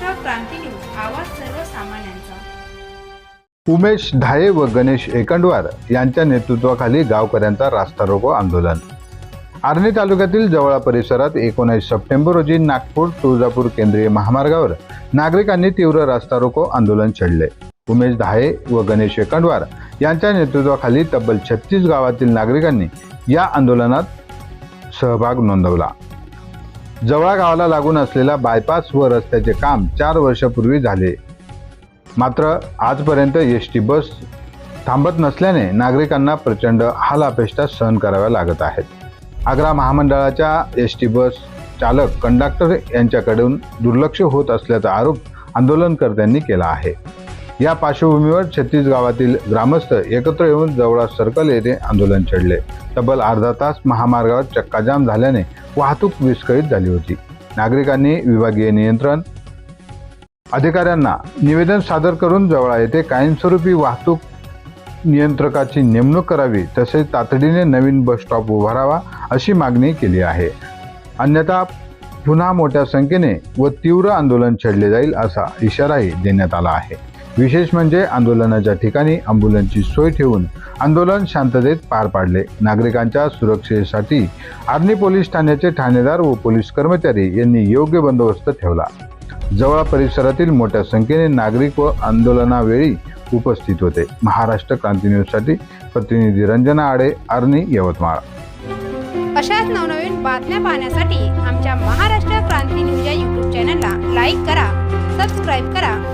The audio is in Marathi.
क्रांती न्यूज आवाज सर्वसामान्यांचा. उमेश धाये व गणेश एकंडवार यांच्या नेतृत्वाखाली गावकऱ्यांचा रास्ता रोको आंदोलन. आर्णी तालुक्यातील जवळा परिसरात एकोणीस सप्टेंबर रोजी नागपूर तुळजापूर केंद्रीय महामार्गावर नागरिकांनी तीव्र रास्ता रोको आंदोलन छेडले. उमेश धाये व गणेश एकंडवार यांच्या नेतृत्वाखाली तब्बल छत्तीस गावातील नागरिकांनी या आंदोलनात सहभाग नोंदवला. जवळा गावाला लागून असलेला बायपास व रस्त्याचे काम चार वर्षापूर्वी झाले. मात्र आजपर्यंत एस टी बस थांबत नसल्याने नागरिकांना प्रचंड हालापेष्टा सहन कराव्या लागत आहेत. आग्रा महामंडळाच्या एस टी बस चालक कंडक्टर यांच्याकडून दुर्लक्ष होत असल्याचा आरोप आंदोलनकर्त्यांनी केला आहे. या पार्श्वभूमीवर छत्तीस गावातील ग्रामस्थ एकत्र येऊन जवळा सर्कल येथे आंदोलन छेडले. तब्बल अर्धा तास महामार्गावर चक्काजाम झाल्याने वाहतूक विस्कळीत झाली होती. नागरिकांनी विभागीय नियंत्रण अधिकाऱ्यांना निवेदन सादर करून जवळा येथे कायमस्वरूपी वाहतूक नियंत्रकाची नेमणूक करावी तसेच तातडीने नवीन बस स्टॉप उभारावा अशी मागणी केली आहे. अन्यथा पुन्हा मोठ्या संख्येने व तीव्र आंदोलन छेडले जाईल असा इशाराही देण्यात आला आहे. विशेष म्हणजे आंदोलनाच्या ठिकाणी अँब्युलन्सची सोय ठेवून आंदोलन शांततेत पार पाडले. नागरिकांच्या सुरक्षेसाठी आर्णी पोलीस ठाण्याचे ठाणेदार व पोलीस कर्मचारी यांनी योग्य बंदोबस्त ठेवला. जवळ परिसरातील मोठ्या संख्येने नागरिक व आंदोलनावेळी उपस्थित होते. महाराष्ट्र क्रांती न्यूजसाठी प्रतिनिधी रंजना आडे आर्णी यवतमाळ. अशाच नवनवीन बातम्या पाहण्यासाठी आमच्या महाराष्ट्र क्रांती न्यूज या यूट्यूब चॅनलला लाईक करा सबस्क्राईब करा